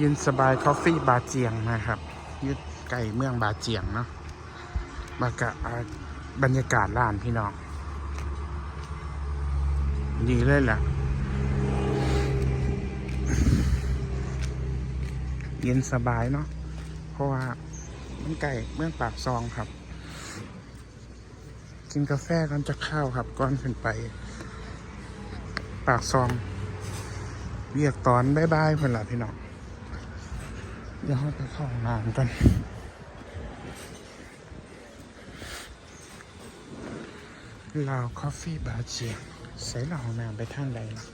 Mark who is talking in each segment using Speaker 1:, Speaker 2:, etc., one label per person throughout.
Speaker 1: ยืนสบายคอฟฟี่บาเจียงนะครับยึดไก่เมืองบาเจียงเนาะบากะบรรยากาศร้านพี่น้องดีเลยแหละเย็นสบายเนาะเพราะว่ามันไก่เมืองปากซองครับ กินกาแฟก่อนจะเข้าวครับก่อนขึ้นไป ปากซองเรียกตอนบายบายเพื่อนละพี่น้อง เดี๋ยวเราไปเข้าห้องน้ำกันลาวคอฟฟี่บาเจียใส่เราห้องน้ำไปทางใดนะ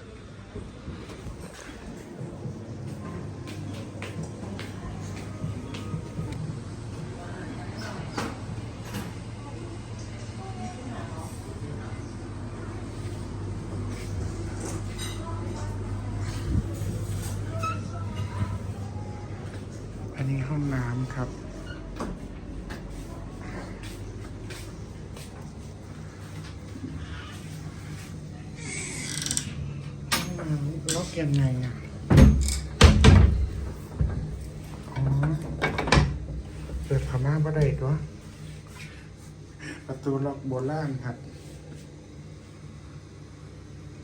Speaker 1: ม่าบ่ได้ตัว ประตูล็อกโบราณครับ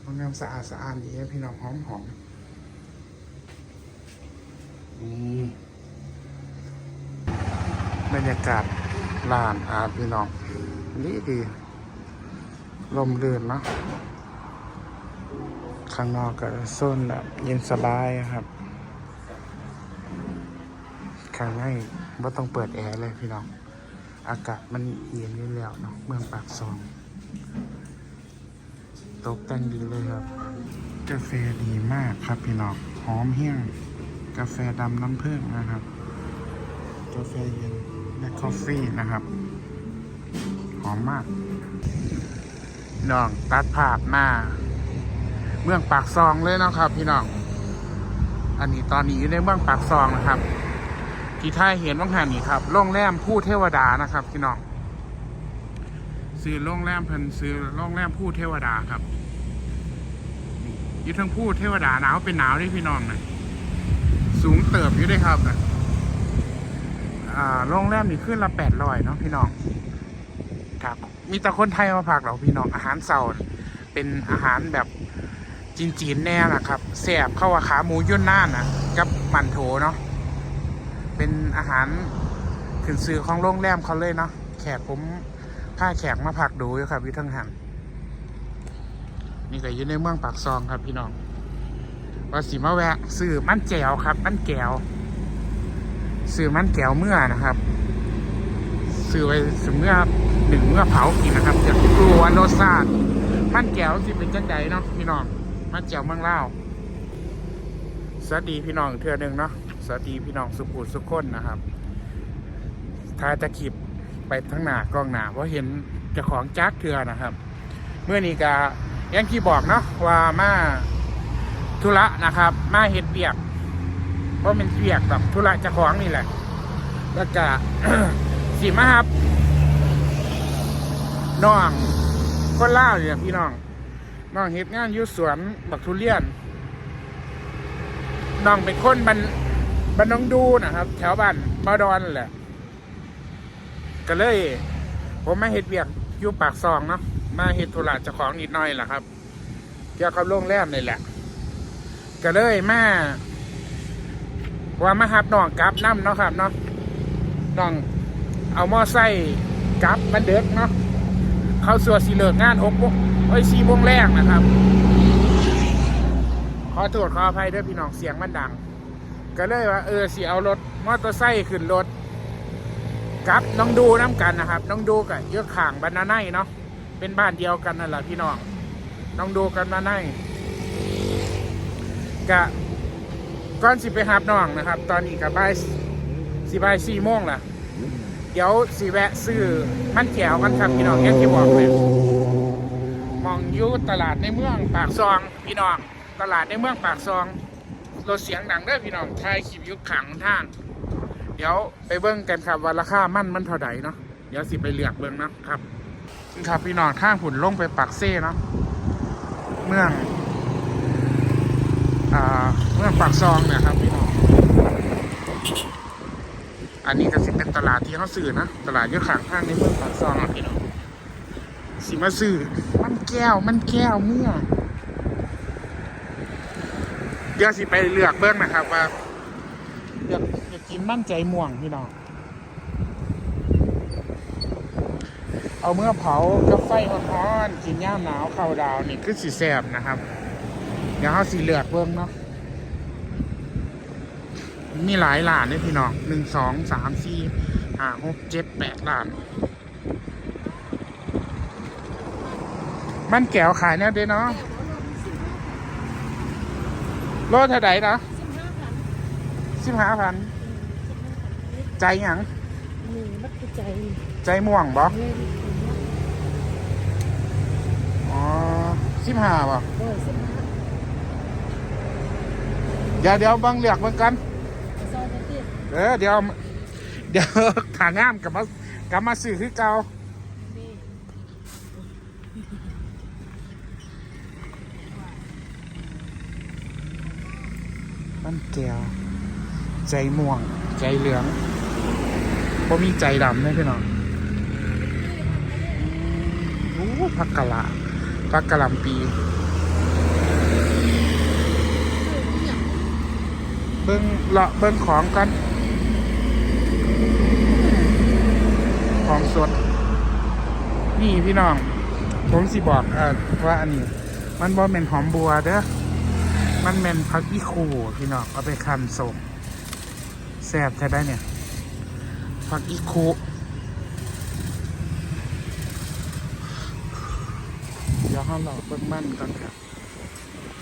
Speaker 1: ห้องน้ำสะอาดสะอาดดีครับพี่น้องหอมหอมนี่บรรยากาศลานอาพี่น้องดีดีลมเรือนเนาะข้างนอกก็โซนแบบเย็นสบายครับ ข้างใน ว่าต้องเปิดแอร์เลยพี่น้อง อากาศมันเย็นอยู่แล้วเนาะเมืองปากซองตกแต่งดีเลยครับ กาแฟดีมากครับพี่น้อง หอมเฮี้ยง กาแฟดำน้ำผึ้งนะครับ กาแฟเย็นและกาแฟนะครับ หอมมากพี่น้องตัดภาพมาเมืองปากซองเลยนะครับ พี่น้อง อันนี้ตอนนี้อยู่ในเมืองปากซองนะครับ ที่ท่ายเห็นว่างหันนี่ครับโรงแรมผู้เทวดานะครับพี่น้องซื้อโรงแรมเพิ่นซื้อโรงแรมผู้เทวดาครับอยู่ทั้งผู้เทวดาหนาวเป็นหนาวด้วยพี่น้องนะสูงเติบอยู่ด้วยครับนะอ่าโรงแรมนี่ขึ้นละแปดร้อยเนาะพี่น้องครับมีแต่คนไทยมาพักเหรอพี่น้องอาหารเสาร์เป็นอาหารแบบจีนจีนๆแน่นะครับแสบเข้าว่าขาหมูย่นน่านนะกับมันโถเนาะ อาหารขึ้นซื้อของโรงแรมเขาเลยเนาะแขกผมพาแขกมาผักดูอยู่ครับอยู่ทั้งหันนี่ก็อยู่ในเมืองปากซองครับพี่น้องว่าสีมาแวะซื้อมันแจวครับ มันแก้วซื้อมันแก้วเมื่อนะครับซื้อไว้ซื้อเมื่อหนึ่งเมื่อเผากินนะครับจะกลัวรสชาติมันแก้วสิเป็นจังใดเนาะพี่น้องมาเจียวเมืองเล่าสวัสดีพี่น้องเทือหนึ่งเนาะ สวัสดีพี่น้องสุขุสุขคนนะครับถ่ายตะขิบไปทั้งหน้ากล้องหน้าเพราะเห็นเจ้าของจักเทือนะครับ เมื่อนี้กายังที่บอกเนาะว่ามาธุระนะครับ มาเห็ดเปียก เพราะเป็นเปียกแบบธุระเจ้าของนี่แหละ แล้วก็สีมาครับน้องคนเล่าวเนี่ยพี่น้องน้องเฮ็ดงานอยู่สวนบักทุเรียนน้องเป็นคนบัน บันน้องดูนะครับ แถวบ้านมาดอนแหละ ก็เลย ผมมาเฮ็ดเวียกอยู่ปากซองเนาะมาเฮ็ดธุระเจ้าของนิดหน่อยแหละครับ เกี่ยวกับโรงแรมนี่แหละ ก็เลยมาว่ามาหับน้องกลับน้ำเนาะครับเนาะน้องเอามอไซค์กลับมันเด็กเนาะเข้าสัวสีเลิกงานหกโมงเอ้ยสี่โมงแรกนะครับ ขอโทษขออภัยด้วยพี่น้องเสียงมันดัง ก็เลยว่าเออสิเอารถมอเตอร์ไซค์ขึ้นรถกับน้องดูน้ำกันนะครับ น้องดูกับยศข่างบรรณาไนเนาะเป็นบ้านเดียวกันนั่นแหละพี่น้องน้องดูกันบรรณาไนกะก่อนสิไปหาบน้องนะครับ ตอนนี้กับบ่ายสิบ่ายสี่โมงล่ะ เดี๋ยวสีแวะซื้อมันแก้วกันครับพี่น้องอย่ที่บอกเลยมองอยู่ตลาดในเมืองปากซองพี่น้อง ตลาดในเมืองปากซอง รถเสียงดังเด้พี่น้องทายคลิปอยุคขังท่างเดี๋ยวไปเบิ้งกันครับว่าราคามั่นมันเท่าไหร่เนาะเดี๋ยวสิไปเลือกเบิ้งนะครับครับพี่น้องทางผุนลงไปปากเซ่เนาะเมืองอ่าเมืองปากซองเนี่ยครับพี่น้องอันนี้ก็สิเป็นตลาดที่เขาซื้อนะตลาดยี่ข้างทางในเมืองปากซองอะพี่น้องสิมาซื้อมันแก้วมันแก้วเมื่อ เดี๋ยวสิไปเลือกเบิ้งนะครับว่าอยากอยากกินมั่นใจม่วงพี่น้อง เอาเมื่อเผากับไฟร้อนๆกินย่ามหนาวเข้าวดาวนี่คือสีแสบนะครับ เดี๋ยวเขาสีเลือกเบิ้งเนาะมีหลายล้านเลยพี่น้องหนึ่งสองสามสี่ห้าหกเจ็ดแปดล้านมันแก้วขายเนี่ยเด้เนาะ โลเท่าไหร่นะสิบห้าพันใจหยัง
Speaker 2: นี่มัดใจ
Speaker 1: ใจม่วงบ่
Speaker 2: เล่น
Speaker 1: อ๋อสิบห้าบ่
Speaker 2: โดยสิบห้า
Speaker 1: เดี๋ยวเดี๋ยวเบังเลือกเบิ่งกัน
Speaker 2: ซอยจะติด
Speaker 1: เออเดี๋ยวเดี๋ยวขางามกลับมากลับมาซื้อคือเก่า
Speaker 2: นี่
Speaker 1: มันแก้ว ใจม่วง ใจเหลืองบ่มีใจดำเลยพี่น้องโอ้พักกะละพักกะลำปี เบิ้งเลาะเบิ้งของกันของสด นี่พี่น้อง ผมสิบอกอว่าอันนี้ มันบ่เป็นหอมบัวเด้อ มันเป็นพักอีคูพี่น้องเอาไปคันสมแซ่บแท้ได้เนี่ยผักอีคูเดี๋ยวเราหลอกเบิ้งบ้านก่อนครับ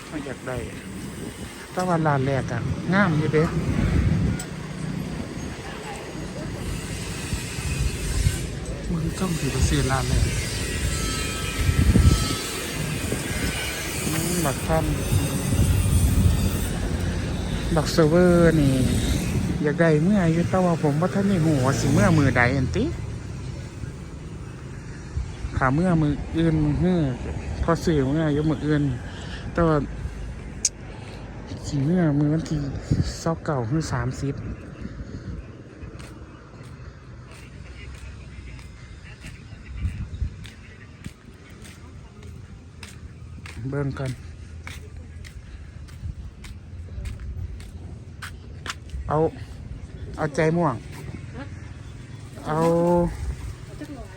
Speaker 1: ถ้าอยากได้ถ้าวันลานแรกอะง่ามอยู่เด้มึงต้องถือไปซื้อร้านแรกอืมบักท่าน บักเซอร์เวอร์นี่ อยากได้เมื่ออยู่แต่ว่าผมว่าท่านนี่หัวสิเมื่อมือใดอันติขาเมื่อมืออื่นมือพอสื่อเมื่ออยู่มืออื่นแต่ว่าสิเมื่อมือวันที่ซอกเก่าคือสามสิบเบิ่งกัน เอา เอาใจม่วง เอา
Speaker 2: จักหน่อย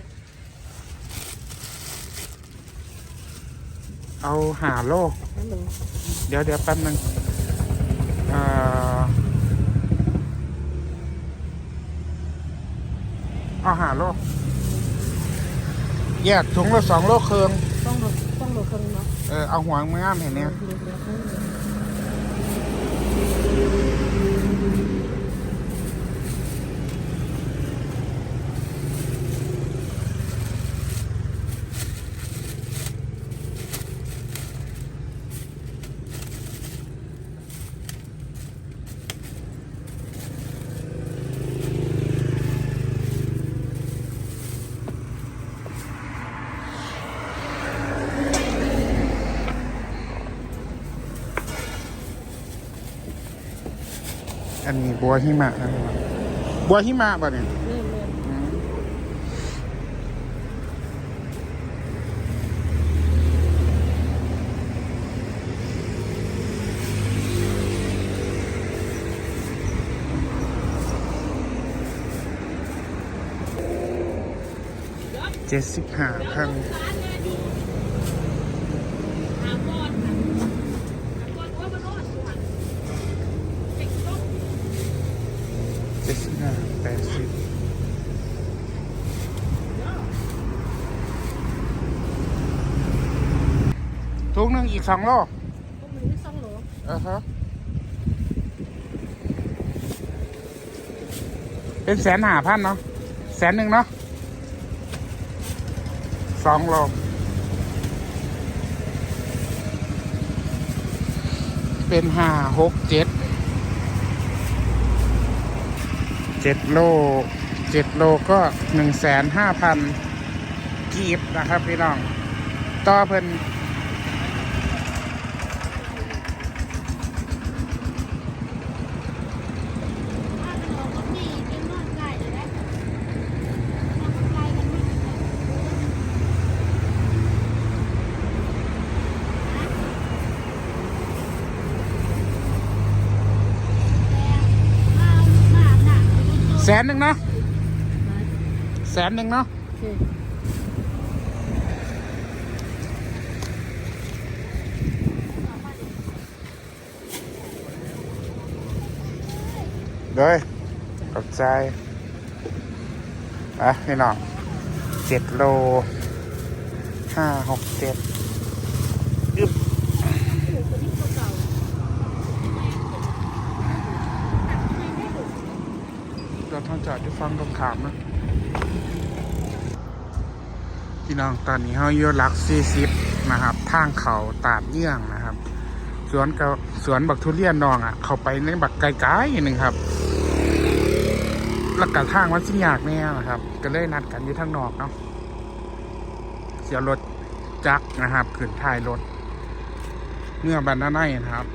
Speaker 1: เอาหาโลก
Speaker 2: ฮัลโหล
Speaker 1: เดี๋ยวเดี๋ยวแป๊บนึงเอ่อเอาหาโลก แยกถุงละสองโลเครือง
Speaker 2: ต้องโดต้องโดเครื่องเนาะ
Speaker 1: เออ เอาหัวมืออ้ามเห็นเนี่ย
Speaker 2: เดี๋ยวเดี๋ยวเดี๋ยว
Speaker 1: อันนี้บัวหิมะนะครับบัวหิมะป่เนี่ย
Speaker 2: เล่นเล่น
Speaker 1: อืมเจ็ดสิบห้าพันเจ็ดสิบห้าแปดสิบทุกหนึ่งอีก สองโล
Speaker 2: พวกมันไม่ซ่องโหล
Speaker 1: อ่าฮะเป็นแสนหาพันเนาะแสนหนึ่งเนาะสองโลเป็นห้าหกเจ็ดเจ็ดโลเจ็ดโลก็หนึ่งแสนห้าพันกีบนะครับพี่น้อง ต่อเพิ่น แสนหนึ่งเนาะแสนหนึ่งเนาะ
Speaker 2: โอเค
Speaker 1: เด้ยขอบใจ อะพี่น้องเจ็ดโลห้าหกเจ็ดอึ๊บ เราต้องจอดที่ฟังตรงขามนะพี่น้องตอนนี้เขาอยู่หลักสี่สิบนะครับ ทางเขาตาดเยี่ยงนะครับ สวนกับสวนบักทุเรียนนองอะ เขาไปในบักไกลๆหนึ่งครับแล้วกระทางมันสิยากแน่นะครับ ก็เลยนัดกันอยู่ทางนอกเนาะเสียรถจักรนะครับขึ้นท้ายรถ เมื่อบันนาไนนะครับ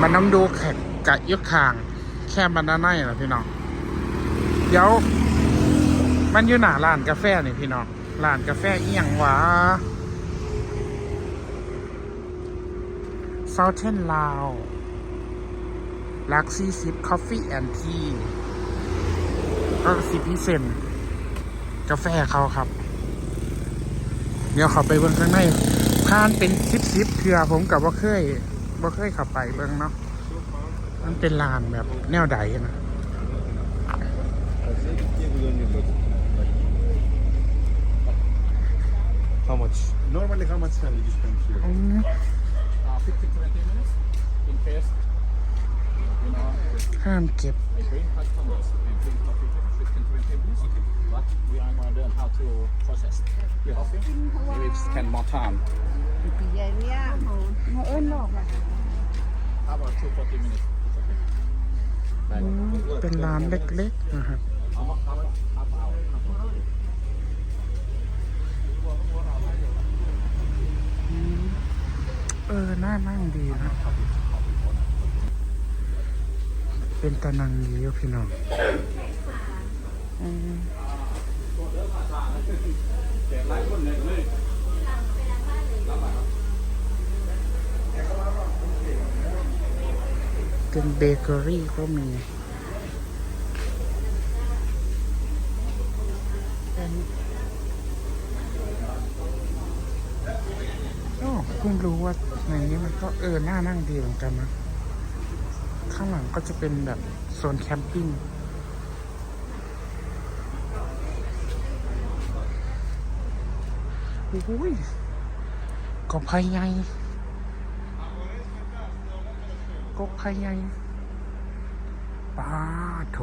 Speaker 1: มันน้ำดูแขกกะยกคาง แค่บันนาไนเหรอพี่น้อง เดี๋ยว มันอยู่หน้าร้านกาแฟนี่พี่น้อง ร้านกาแฟเอียงวะ Southern ลาวลักซี่ซิปคอฟฟี่แอนทีก็สิบพิเศษกาแฟเขาครับ เดี๋ยวเขาไปเบิ่งข้างในทานเป็นซิปซิปเถื่อผมกับว่าเคยว่าเคยขับไปเบิ่งเนาะ มันเป็นลานแบบแนวใดนะ
Speaker 3: How much? Normally, how much can you spend here?
Speaker 1: อืม
Speaker 4: uh, 15 20 minutes in case you know
Speaker 1: ห้ามเก็บ
Speaker 4: I bring customers and drink coffee here 15 20 minutes but we are going to learn how to process the coffee maybe spend more time
Speaker 2: เอิ้นนอกอะ
Speaker 4: how about 2 40 minutes It's okay.
Speaker 1: อืม เป็นร้านเล็กๆนะครับเออ น่านั่งดีนะ เป็นตะนังดีพี่น้องอ เป็นเบเกอรี่ก็มีเป็นโอ้เพิ่งรู้ว่าในนี้มันก็เออหน่านั่งดีเหมือนกันนะ ข้างหลังก็จะเป็นแบบโซนแคมปิ้งโอ้ยกบไผ่ให กบไผ่ใหญ่ป้าโถ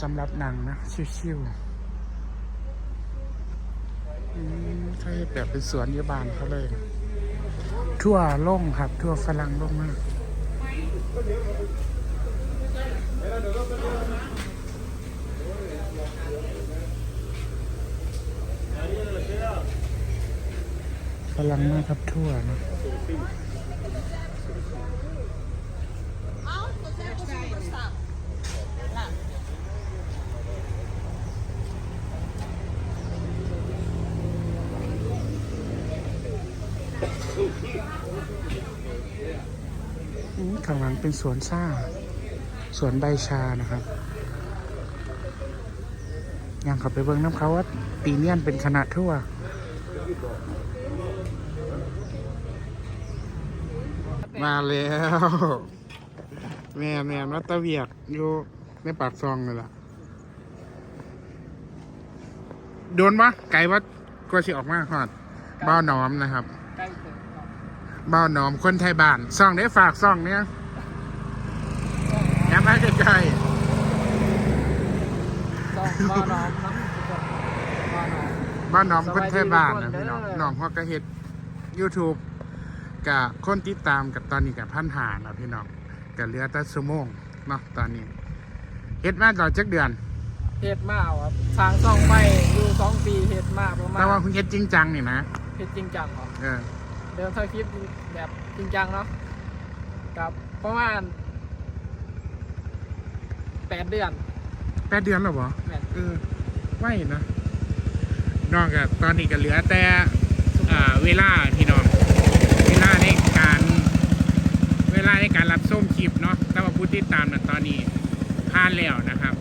Speaker 1: สำหรับหนังนะ ชิวๆอืมใช่แบบเป็นสวนยบานเขาเลย ทั่วโล่งครับ ทั่วฝรั่งโล่งมากฝรั่งมากครับทั่วนะ อืมข้างหลังเป็นสวนซ่า สวนใบชานะครับยังขับไปเบิ่งน้ำเขาว่าปีเนียนเป็นคณะทั่ว มาแล้วแม่แม่มาตะเวียกอยู่ในปากซองเลยล่ะ โดนปะไก่วัดก็สิออกมาหอดบ้าวหนอมนะครับ
Speaker 2: ใกล้ถึง
Speaker 1: บ้าวหนอมคนไทยบ้านซองได้ฝากซองเนี้ยย้ำให้ใกล้
Speaker 2: ต้องมาน้องน้ำมาน้อง
Speaker 1: ๆบ้าวหนอมคนไทยบ้านนะ
Speaker 2: สบายดี
Speaker 1: พี่น้อง
Speaker 2: ทุกคนเด้อ
Speaker 1: น้องฮอกกระเฮ็ด YouTube กับคนติดตามกับตอนนี้กับพันหาแล้วพี่น้องกับเหลือแต่ชั่วโมงเนาะตอนนี้เฮ็ดมาต่อจักเดือน
Speaker 2: เฮ็ดมาครับทางซ่องไปอยู่สองปีเฮ็ดมาประมาณ
Speaker 1: แต่ว่าเพิ่งเฮ็ดจริงจังนี่นะ
Speaker 2: เฮ็ดจริงจังเหรอ
Speaker 1: เออ
Speaker 2: เดินถ่ายคลิปแบบจริงจังเนาะกับประมาณแปดเดือน
Speaker 1: แปดเดือนแล้วเหรอ
Speaker 2: แม่น
Speaker 1: เออไหวนะน้องกับตอนนี้ก็เหลือแต่อ่าเวลาพี่น้องเวลาในการเวลาในการรับส้มคลิปเนาะแต่ว่าผู้ผู้ติดตามนะตอนนี้ผ่านแล้วนะครับ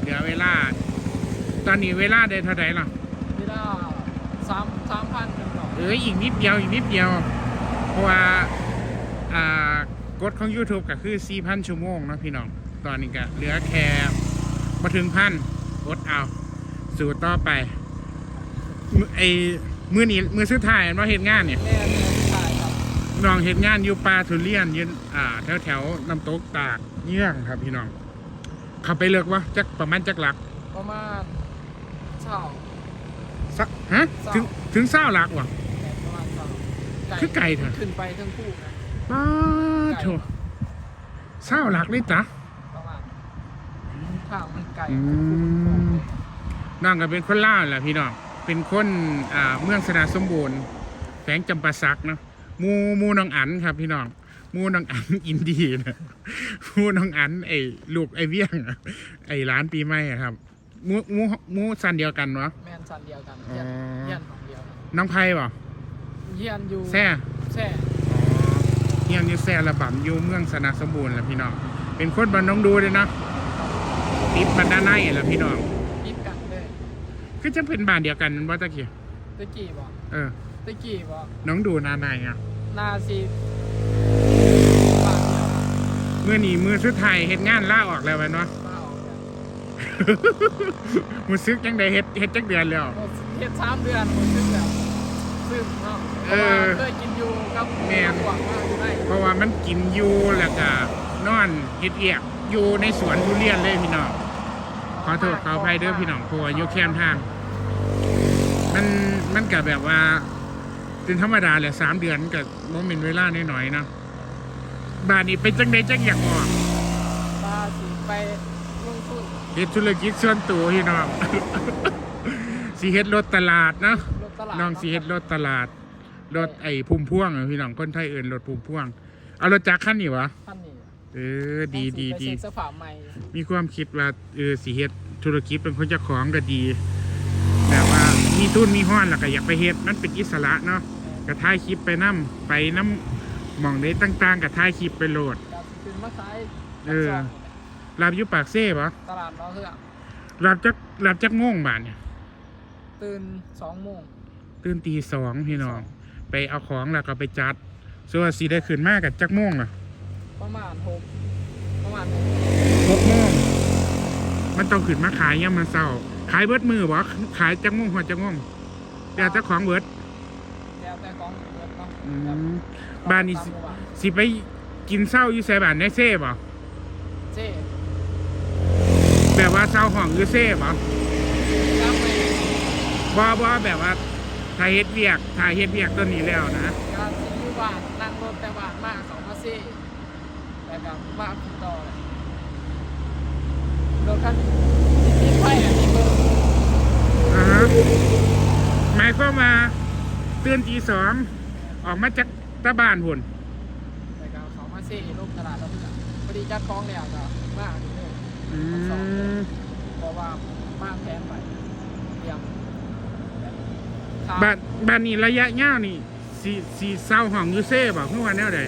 Speaker 1: เหลือเวลา ตอนนี้เวลาได้เท่าไหร่ล่ะ
Speaker 2: เวลาสามสามพันหนึ่งร้อย
Speaker 1: เอ้ยอีกนิดเดียวอีกนิดเดียว เพราะว่าอ่ากฎของ YouTube ก็คือ 4,000 ชั่วโมงเนาะพี่น้อง ตอนนี้ก็เหลือแค่มาถึงพันกดเอา สู่ต่อไปมือไอ้มือนี้มือสุดท้ายมาเห็นงานเนี่ย น้องเห็นงานอยู่ปลาทุเรียนยืนอ่า แถวแถวๆน้ำตกตากเยื่องครับพี่น้องเข้าไปเลือกวะจักประมาณจักหลัก
Speaker 2: ประมาณเช้า
Speaker 1: สักฮะ
Speaker 2: เศร้า
Speaker 1: ถึงถึงเศร้าหลักวะ
Speaker 2: แม่ประมาณเช้า
Speaker 1: คือไก่เถอะ
Speaker 2: ขึ้นไปทั้งคู่นะ
Speaker 1: ป้าโถเศร้าหลักเลยจ้ะ
Speaker 2: ประมาณทางมันไกล
Speaker 1: อืมน้องก็เป็นคนล่าวแหละพี่น้องเป็นคนอ่าเมืองสนาสมบูรณ์แฝงจำปาสักเนาะห มูหมูน้องอันครับพี่น้องหมูน้องอันอินดีนะหมูน้องอันไอ้ลูกไอ้เวียงอะไอ้ร้านปีใหม่อะครับหมูหมูหมูสันเดียวกันวะ
Speaker 2: แม่นสันเดียวกัน
Speaker 1: อ๋อ
Speaker 2: เยียนเยียนของเดียว
Speaker 1: น้องไพ่บ่
Speaker 2: เยียนอยู่
Speaker 1: แซ่
Speaker 2: แซ่
Speaker 1: เฮียงอยู่แซ่ระบำอยู่เมืองสนาสมบูรณ์แหละพี่น้องเป็นคนบ้านน้องดูเลยเนาะติดบรรดาในแหละพี่น้อง
Speaker 2: ยิบกันเลย
Speaker 1: คือจะเป็นบ้านเดียวกันว่าตะกี้
Speaker 2: ตะกี้บ่
Speaker 1: เออ
Speaker 2: ตะกี้บ่
Speaker 1: น้องดูนาในอะ
Speaker 2: นาซีบ้านเดียว
Speaker 1: เมื่อนี้มือสุดท้ายเฮ็ดงานล่าออกแล้วแม่นวะ
Speaker 2: บ้าออกแบบ
Speaker 1: มือซึกจังไดเฮ็ดเฮ็ดจักเดือนแล้ว
Speaker 2: หมดเฮ็ดสามเดือนหมดซึ่งแบบซึ่งเนาะเพ
Speaker 1: เอ
Speaker 2: ราะว่า
Speaker 1: อ
Speaker 2: เคยกินอยู่กับ
Speaker 1: แม่น
Speaker 2: หวังว่าอยู่ได้
Speaker 1: เพราะว่ามันกินอยู่แล้วก็นอนเฮ็ดเอียกอยู่ในสวนทุเรียนเลยพี่น้องขอโทษขออภัยเด้อพี่น้องเพราะว่าอยู่แคมป์ทาง มันมันก็แบบว่า เป็นธรรมดาแหละสามเดือนก็บ่แม่นเวลาน้อยๆเนาะบ้านนี้เป็นจังไดจักอยากออก
Speaker 2: ป้าสิไปลงทุน
Speaker 1: เฮ็ดธุรกิจส่วนตัวพี่น้อง สิเฮ็ดรถตลาดเนาะ
Speaker 2: รถตลาด
Speaker 1: น้องสิเฮ็ดรถตลาดรถไอ้พุ่มพ่วงอะพี่น้องคนไทยเอิ้นรถพุ่มพ่วง เอารถจักรคันนี้วะ
Speaker 2: ท่านนี่
Speaker 1: เออดีดี
Speaker 2: ต้องสิไป
Speaker 1: ดี
Speaker 2: เช็คสภาพใหม่
Speaker 1: มีความคิดว่าเออสิเฮ็ดธุรกิจเป็นคนเจ้าของก็ดีแบบว่ามีทุนมีห้อนแล้วก็อยากไปเฮ็ดมันเป็นอิสระเนาะ ก็ถ่ายคลิปไปนํไปน้ำหมองได้ต่างๆก็ถ่ายคลิปไปโหลด
Speaker 2: กับขึ้นมาขาย
Speaker 1: เออ รับอยู่ปากเซ่ปะ
Speaker 2: ตลาดเราเถอะ
Speaker 1: รับจักรับจักโมงบาทเนี่ย
Speaker 2: ตื่นสองโมง
Speaker 1: ตื่นตีสองพี่น้อง ไปเอาของแล้วก็ไปจัดส่วนสีได้ขึ้นมากกับจักโมงน่ะ
Speaker 2: ประมาณหกประมาณหก
Speaker 1: หกโมงมันต้องขึ้นมาขายยังมันเศร้า ขายเบิดมือบ่ขายจักโมงหัวจักโมงเดี๋ยวเจ้าของเบิด
Speaker 2: แล้วแต่ของเบิดเนาะ
Speaker 1: อื
Speaker 2: แบบ
Speaker 1: มบ้านนี้สิ
Speaker 2: ตมหมู่บ้าน
Speaker 1: สิไปกินเศร้าอยู่ไสบ้านในเซ่บ่
Speaker 2: เจ๊
Speaker 1: แบบว่าเศร้าห้องอยู่เซ่บ่
Speaker 2: รับไป
Speaker 1: บ่บ่แบบว่าถ้าเฮ็ดเวียกถ้าเฮ็ดเวียกตัวนี้แล้วนะ
Speaker 2: การที่อยู่บ้านนั่งรถแต่บ้านมาเขามาเซ่แล้วก็มาติดต่อเลยรถคันที่ไฟอะที่เบอร์
Speaker 1: อ่าฮะหมายความว่าตื่นตีสอง ออกมาจากตะบ้านพุ่น
Speaker 2: แล้วก็เขามาเซ่ลงตลาดเราเพื่อนพอดีจัดของแล้วก็มาดีเลย
Speaker 1: อืม
Speaker 2: เพราะว่าบ้านแผนไปเตรียมทาง
Speaker 1: บ้านบ้านนี้ระยะยาวนี่สีสีเศร้าห้องอยู่เซ่บ่คือว่าแนวใด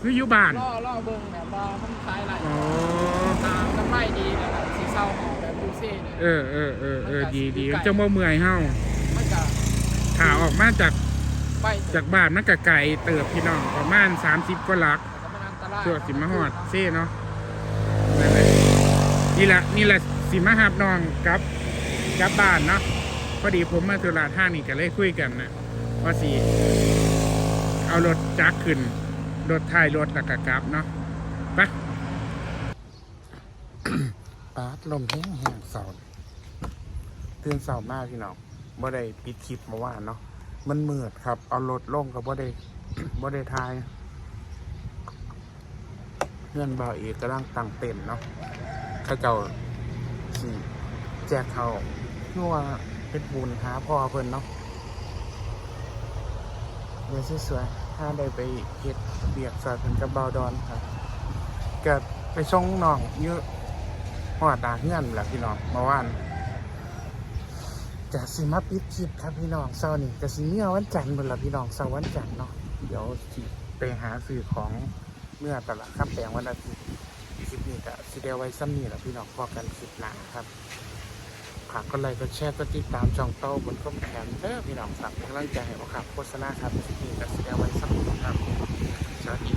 Speaker 1: คืออยู่บ้าน
Speaker 2: ล่อล่อเบิ่งแบบว่ามันคล้ายอะไร
Speaker 1: อ๋อ
Speaker 2: ตามกำไรดีนะครับสีเศร้าหอมแบบดูเซ่เลย
Speaker 1: เออเออเออเออดีดีจะบ่เมื่อยเฮา
Speaker 2: มันก็
Speaker 1: ขาออกมาจาก
Speaker 2: ไป
Speaker 1: จากบ้านมันก็ไกลเติบพี่น้องประมาณ 30กว่าหลัก
Speaker 2: แต่ก็มันอันตราย
Speaker 1: ช่วงสิมาฮอดเซ่เนาะนั่นแหละนี่แหละนี่แหละสิมาหาบน้องกลับกลับบ้านเนาะพอดีผมมาธุระทางนี่ก็เลยคุยกันนะว่าสิเอารถจักรขึ้นรถท้ายรถแล้วก็กลับเนาะไปปาดลมแห้งแห้งเสาตื่นเสามากพี่น้องบ่ได้ปิดคลิปเมาว่านเนาะ มันมืดครับ เอารถลงกับบ่ได้บ่ได้ทายเพื่อนบ่าวเอกกำลังตั้งเต็นเนาะข้าเจ้าขี่แจกเขาเพื่วเป็นบุญหาพ่อเพิ่นเนาะเดี๋ยวสวยๆถ้าได้ไปเฮ็ดเบียกสอดเพิ่นกับเบาวดอนครับเกิดไปส่งน้องเยอะหอดดาเงื่อนแหละพี่น้องเมื่อวาน จะสิมาปิดคลิปครับพี่น้องเสาร์นี้จะสิเมื่อวันจันทร์เมื่อละพี่น้องเสาร์วันจันทร์เนาะเดี๋ยวสิไปหาซื้อของเมื่อตลาดข้ามแปลงวันอาทิตย์คลิปนี้ก็สิเดียวไว้ซ้ำนี่แหละพี่น้องพอกันคลิปหน้าครับฝากกดไลค์กดแชร์กดติดตามช่องเต้าบนก้มแขนเด้อพี่น้องฝากเป็นกำลังใจให้ผมครับโฆษณาครับคลิปนี้ก็สิเดียวไว้ซ้ำนี่ครับสวัสดี